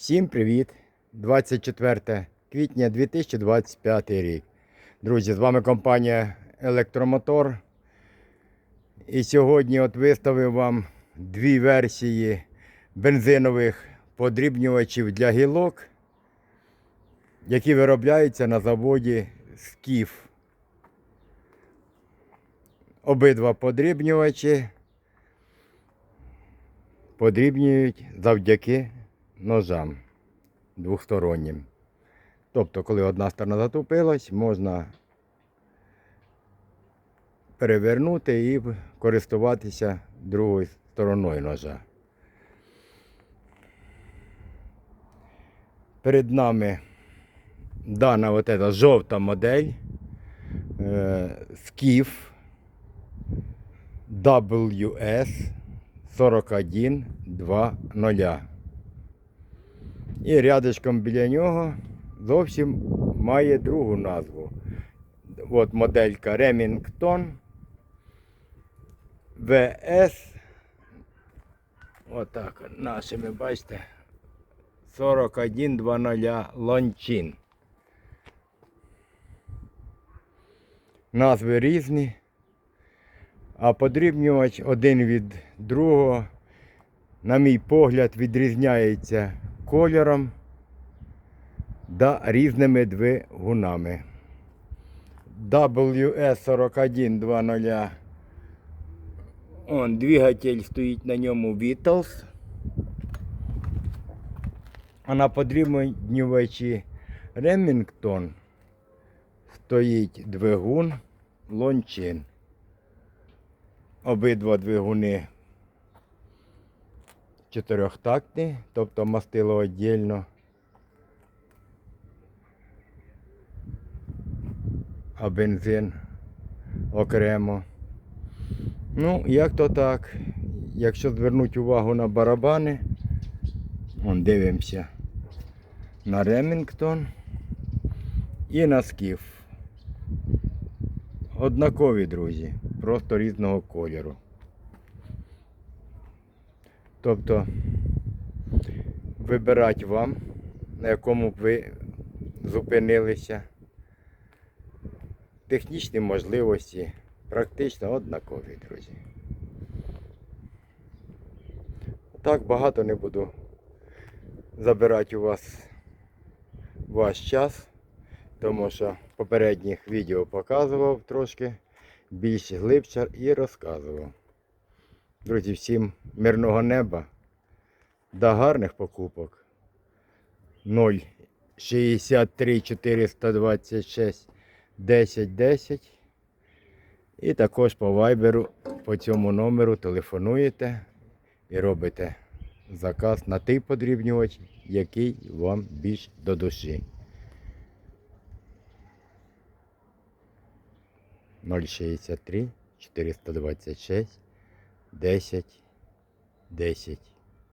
Всім привіт! 24 квітня 2025 рік. Друзі, з вами компанія Електромотор. І сьогодні от виставив вам дві версії бензинових подрібнювачів для гілок, які виробляються на заводі Скіф. Обидва подрібнювачі подрібнюють завдяки ножам двохстороннім. Тобто, коли одна сторона затупилась, можна перевернути і користуватися другою стороною ножа. Перед нами дана эта жовта модель е, Skiff WS 4120. І рядочком біля нього зовсім має другу назву. От моделька Remington VS. Отак нашими, бачите, 4120 Лончин. Назви різні, а подрібнювач один від другого, на мій погляд, відрізняється кольором та різними двигунами. WS4120. Он двигатель стоїть на ньому Beatles. А на подрібнювачі Remington стоїть двигун Лончин. Обидва двигуни чотирьохтактні, тобто мастило віддільно. А бензин окремо. Ну, як то так. Якщо звернути увагу на барабани, вон дивимося на Ремінгтон і на скіф. Однакові, друзі, просто різного кольору. Тобто вибирати вам, на якому б ви зупинилися. Технічні можливості практично однакові, друзі. Так багато не буду забирати у вас ваш час, тому що попередніх відео показував трошки більш глибше і розказував. Друзі, всім мирного неба та гарних покупок. 0 63 426 10 10. І також по вайберу по цьому номеру телефонуєте і робите заказ на той подрібнювач, який вам більш до душі. 063 426 10 10.